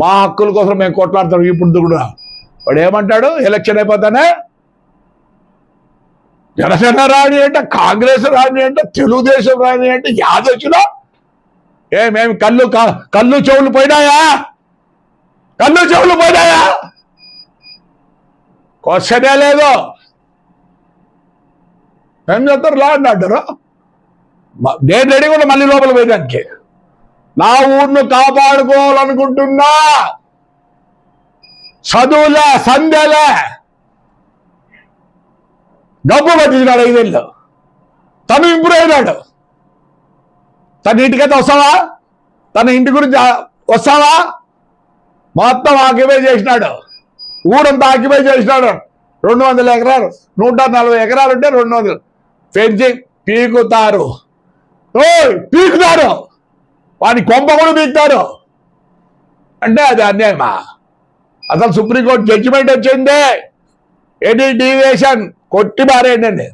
మా హక్కుల కోసం మేము కొట్లాడతాం ఇప్పుడు కూడా. వాడు ఏమంటాడు? ఎలక్షన్ అయిపోతానే? జనసేన రాని అంటే కాంగ్రెస్ రాని అంటే తెలుగుదేశం రాని అంటే యాదొచ్చులో మేము కళ్ళు కళ్ళు చెవులు పోయినాయా? కళ్ళు చెవులు పోయినాయా? క్వశ్చనే లేదు. ఏం చెప్తారు లా అంటారు నేను రెడీ కూడా మళ్ళీ లోపల పోయడానికి నా ఊరిని కాపాడుకోవాలనుకుంటున్నా. చదువులే సంధ్యలే. డబ్బు పట్టించినాడు ఐదేళ్ళు. తను ఇంప్రూవ్ అయినాడు. తన ఇంటికైతే వస్తావా? తన ఇంటి గురించి వస్తావా? మొత్తం ఆక్యుపై చేసినాడు. ఊరంతా ఆక్యుపై చేసినాడు. రెండు వందల ఎకరాలు నూట నలభై ఎకరాలు ఉంటే రెండు వందలు. పెంచి పీకుతారు. పీకుతారు. వాడి కొంప కూడా పీకుతారు అంటే అది అన్యాయమా? అసలు సుప్రీంకోర్టు జడ్జిమెంట్ వచ్చింది. ఎనీ డీవియేషన్ కొట్టి మారేయండి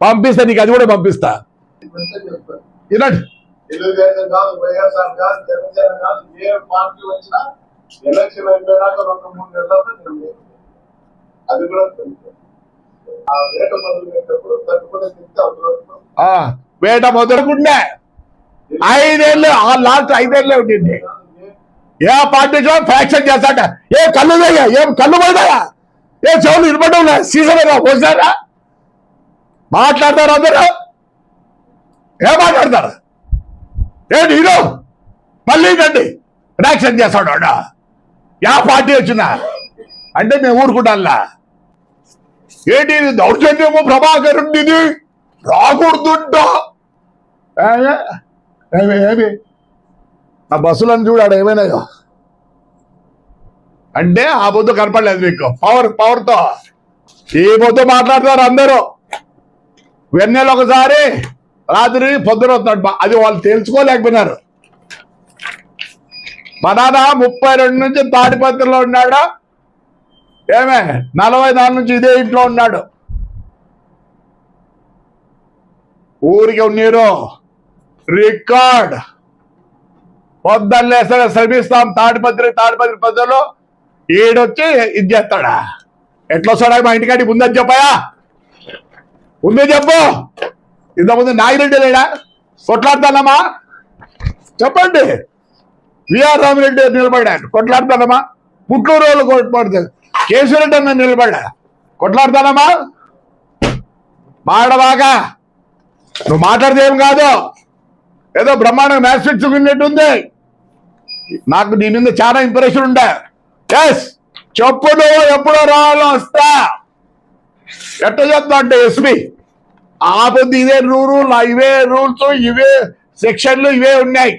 పంపిస్తా నీకు అది కూడా పంపిస్తా. వినండి. ఆ వేట మొదలుకుంటే. ఐదేళ్ళు ఆ లాస్ట్ ఐదేళ్ళే ఉండింది. ఏ పార్టీ ఫ్యాక్షన్ చేస్తాడ ఏ కళ్ళు పోయా ఏం కళ్ళు పోయినాయా ఏ చెవులు ఇరపడం సీజన్ పోసారా మాట్లాడతారు అందరూ? ఏం మాట్లాడతారు? ఏంటి హీరో? మళ్ళీ రండి రియాక్షన్ చేస్తాడు వాడు యా పార్టీ వచ్చినా అంటే మేము ఊరుకుంటానులా ఏంటి ఇది దౌర్జన్యము ప్రభాకరుడిది? రాకూడదుంటా? ఏమి ఏమి? ఆ బస్సులను చూడాడు ఏమైనాయో. అంటే ఆ పొద్దు కనపడలేదు మీకు. పవర్ పవర్తో ఈ పొద్దు మాట్లాడతారు అందరూ. వెన్నెల ఒకసారి రాత్రి పొద్దున వస్తాడు అది వాళ్ళు తెలుసుకోలేకపోయినారు మా నాన్న ముప్పై రెండు నుంచి తాడిపత్రిలో ఉన్నాడు? ఏమే నలభై నాలుగు నుంచి ఇదే ఇంట్లో ఉన్నాడు. ఊరికి ఉన్నారు. రికార్డ్. పొద్దున్నే సరే శ్రమిస్తాం తాడిపత్రి తాడిపత్రి పద్ధతిలో ఈడొచ్చి ఇది చేస్తాడా? ఎట్లా వస్తాడా మా ఇంటికాడి ముందని చెప్పాయా? ఉంది చెప్పు. ఇంతకుముందు నాగిరెడ్డి లేడా? కొట్లాడతానమ్మా. చెప్పండి. విఆర్ రామిరెడ్డి నిలబడాడు? కొట్లాడతానమ్మా. పుట్టూరు వాళ్ళు కొట్లాడుతారు కేశవరెడ్డి అన్న నిలబడా కొట్లాడతానమ్మా. మాడబాగా నువ్వు మాట్లాడితే ఏం కాదు. ఏదో బ్రహ్మాండంగా మ్యాచ్ ఫిక్స్ విన్నట్టుంది నాకు నీ మీద చాలా ఇంప్రెషన్ ఉండే. ఎస్ చెప్పుడు ఎప్పుడో రావాలో వస్తా. ఎట్ట చెప్తా అంటే ఎస్పి ఆ ఇదే రూల్ ఇవే రూల్స్ ఇవే సెక్షన్లు ఇవే ఉన్నాయి.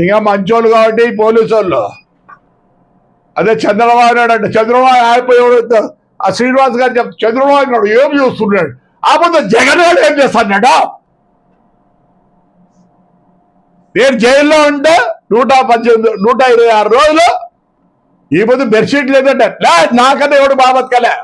ఇంకా మంచోళ్ళు కాబట్టి పోలీసు వాళ్ళు అదే చంద్రబాబు నాయుడు అంటే చంద్రబాబు అయిపోయాడు ఆ శ్రీనివాస్ గారు చెప్ చంద్రబాబు నాయుడు ఏం చూస్తున్నాడు? ఆ జగన్ ఏం చేస్తున్నాడు నేను జైల్లో ఉంటే నూట పద్దెనిమిది నూట ఇరవై ఆరు రోజులు ఈ పొద్దు బెడ్షీట్ లేదంటే నాకన్నా ఎవడు బాబతకలే?